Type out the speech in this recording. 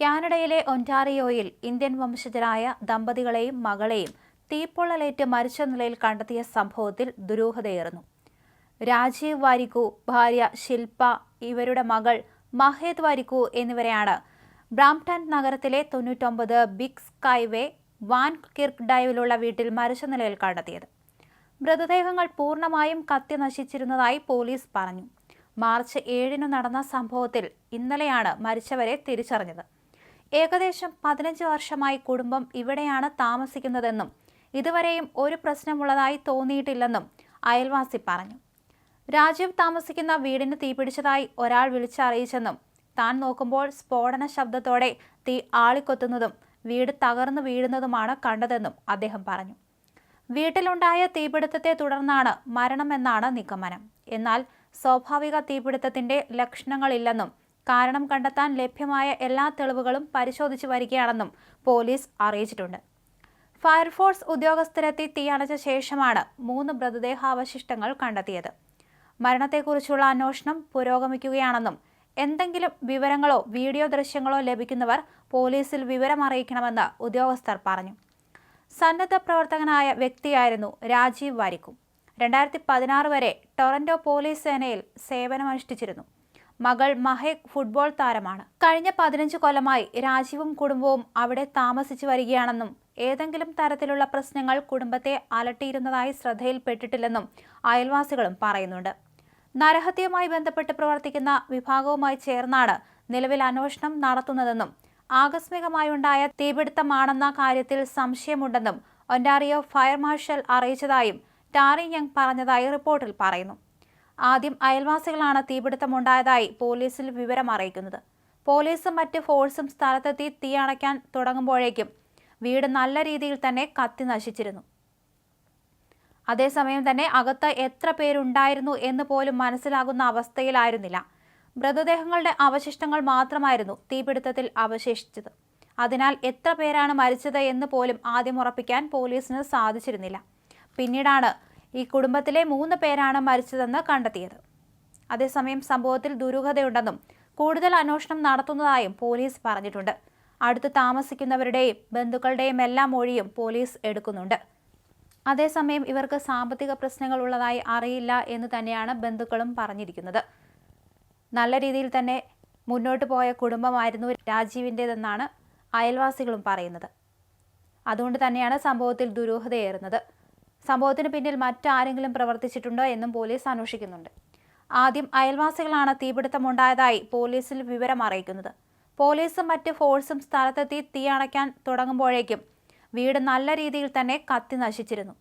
കാനഡയിലെ ഒന്റാറിയോയിൽ ഇന്ത്യൻ വംശജരായ ദമ്പതികളെയും മകളെയും തീപ്പൊള്ളലേറ്റ് മരിച്ച നിലയിൽ കണ്ടെത്തിയ സംഭവത്തിൽ ദുരൂഹതയേറുന്നു. രാജീവ് വാരിക്കു ഭാര്യ ശില്പ ഇവരുടെ മകൾ മഹേദ് വാരിക്കു എന്നിവരെയാണ് ബ്രാംപ്ടൺ നഗരത്തിലെ തൊണ്ണൂറ്റൊമ്പത് Big Sky Way Van Kirk ഡൈവിലുള്ള വീട്ടിൽ മരിച്ച നിലയിൽ കണ്ടെത്തിയത്. മൃതദേഹങ്ങൾ പൂർണമായും കത്തി നശിച്ചിരുന്നതായി പോലീസ് പറഞ്ഞു. മാർച്ച് ഏഴിന് നടന്ന സംഭവത്തിൽ ഇന്നലെയാണ് മരിച്ചവരെ തിരിച്ചറിഞ്ഞത്. ഏകദേശം പതിനഞ്ച് വർഷമായി കുടുംബം ഇവിടെയാണ് താമസിക്കുന്നതെന്നും ഇതുവരെയും ഒരു പ്രശ്നമുള്ളതായി തോന്നിയിട്ടില്ലെന്നും അയൽവാസി പറഞ്ഞു. രാജീവ് താമസിക്കുന്ന വീടിന് തീപിടിച്ചതായി ഒരാൾ വിളിച്ചറിയിച്ചെന്നും താൻ നോക്കുമ്പോൾ സ്ഫോടന ശബ്ദത്തോടെ തീ ആളിക്കൊത്തുന്നതും വീട് തകർന്നു വീഴുന്നതുമാണ് കണ്ടതെന്നും അദ്ദേഹം പറഞ്ഞു. വീട്ടിലുണ്ടായ തീപിടുത്തത്തെ തുടർന്നാണ് മരണമെന്നാണ് നിഗമനം. എന്നാൽ സ്വാഭാവിക തീപിടുത്തത്തിന്റെ ലക്ഷണങ്ങളില്ലെന്നും കാരണം കണ്ടെത്താൻ ലഭ്യമായ എല്ലാ തെളിവുകളും പരിശോധിച്ചു വരികയാണെന്നും പോലീസ് അറിയിച്ചിട്ടുണ്ട്. ഫയർഫോഴ്സ് ഉദ്യോഗസ്ഥരെത്തി തീയണച്ച ശേഷമാണ് മൂന്ന് മൃതദേഹാവശിഷ്ടങ്ങൾ കണ്ടെത്തിയത്. മരണത്തെക്കുറിച്ചുള്ള അന്വേഷണം പുരോഗമിക്കുകയാണെന്നും എന്തെങ്കിലും വിവരങ്ങളോ വീഡിയോ ദൃശ്യങ്ങളോ ലഭിക്കുന്നവർ പോലീസിൽ വിവരം അറിയിക്കണമെന്ന് ഉദ്യോഗസ്ഥർ പറഞ്ഞു. സന്നദ്ധ പ്രവർത്തകനായ വ്യക്തിയായിരുന്നു രാജീവ് വാരിക്കും. രണ്ടായിരത്തി പതിനാറ് വരെ ടൊറന്റോ പോലീസ് സേനയിൽ സേവനമനുഷ്ഠിച്ചിരുന്നു. മകൾ മഹേക് ഫുട്ബോൾ താരമാണ്. കഴിഞ്ഞ പതിനഞ്ച് കൊല്ലമായി രാജീവും കുടുംബവും അവിടെ താമസിച്ചു വരികയാണെന്നും ഏതെങ്കിലും തരത്തിലുള്ള പ്രശ്നങ്ങൾ കുടുംബത്തെ അലട്ടിയിരുന്നതായി ശ്രദ്ധയിൽപ്പെട്ടിട്ടില്ലെന്നും അയൽവാസികളും പറയുന്നുണ്ട്. നരഹത്യയുമായി ബന്ധപ്പെട്ട് പ്രവർത്തിക്കുന്ന വിഭാഗവുമായി ചേർന്നാണ് നിലവിൽ അന്വേഷണം നടത്തുന്നതെന്നും ആകസ്മികമായുണ്ടായ തീപിടുത്തമാണെന്ന കാര്യത്തിൽ സംശയമുണ്ടെന്നും ഒൻഡാറിയോ ഫയർ മാർഷൽ അറിയിച്ചതായും ടാറി യങ് പറഞ്ഞതായി റിപ്പോർട്ടിൽ പറയുന്നു. ആദ്യം അയൽവാസികളാണ് തീപിടുത്തമുണ്ടായതായി പോലീസിൽ വിവരം അറിയിക്കുന്നത്. പോലീസും മറ്റ് ഫോഴ്സും സ്ഥലത്തെത്തി തീ അണയ്ക്കാൻ തുടങ്ങുമ്പോഴേക്കും വീട് നല്ല രീതിയിൽ തന്നെ കത്തി നശിച്ചിരുന്നു. അതേസമയം തന്നെ അകത്ത് എത്ര പേരുണ്ടായിരുന്നു എന്ന് പോലും മനസ്സിലാകുന്ന അവസ്ഥയിലായിരുന്നില്ല. മൃതദേഹങ്ങളുടെ അവശിഷ്ടങ്ങൾ മാത്രമായിരുന്നു തീപിടുത്തത്തിൽ അവശേഷിച്ചത്. അതിനാൽ എത്ര പേരാണ് മരിച്ചത് എന്ന് പോലും ആദ്യം ഉറപ്പിക്കാൻ പോലീസിന് സാധിച്ചിരുന്നില്ല. പിന്നീടാണ് ഈ കുടുംബത്തിലെ മൂന്ന് പേരാണ് മരിച്ചതെന്ന് കണ്ടെത്തിയത്. അതേസമയം സംഭവത്തിൽ ദുരൂഹതയുണ്ടെന്നും കൂടുതൽ അന്വേഷണം നടത്തുന്നതായും പോലീസ് പറഞ്ഞിട്ടുണ്ട്. അടുത്ത് താമസിക്കുന്നവരുടെയും ബന്ധുക്കളുടെയും എല്ലാ മൊഴിയും പോലീസ് എടുക്കുന്നുണ്ട്. അതേസമയം ഇവർക്ക് സാമ്പത്തിക പ്രശ്നങ്ങൾ ഉള്ളതായി അറിയില്ല എന്ന് തന്നെയാണ് ബന്ധുക്കളും പറഞ്ഞിരിക്കുന്നത്. നല്ല രീതിയിൽ തന്നെ മുന്നോട്ട് പോയ കുടുംബമായിരുന്നു രാജീവിന്റേതെന്നാണ് അയൽവാസികളും പറയുന്നത്. അതുകൊണ്ട് തന്നെയാണ് സംഭവത്തിൽ ദുരൂഹതയേറുന്നത്. സംഭവത്തിന് പിന്നിൽ മറ്റാരെങ്കിലും പ്രവർത്തിച്ചിട്ടുണ്ടോ എന്നും പോലീസ് അന്വേഷിക്കുന്നുണ്ട്. ആദ്യം അയൽവാസികളാണ് തീപിടുത്തമുണ്ടായതായി പോലീസിൽ വിവരം അറിയിക്കുന്നത്. പോലീസും മറ്റ് ഫോഴ്സും സ്ഥലത്തെത്തി തീ അണയ്ക്കാൻ തുടങ്ങുമ്പോഴേക്കും വീട് നല്ല രീതിയിൽ തന്നെ കത്തി നശിച്ചിരുന്നു.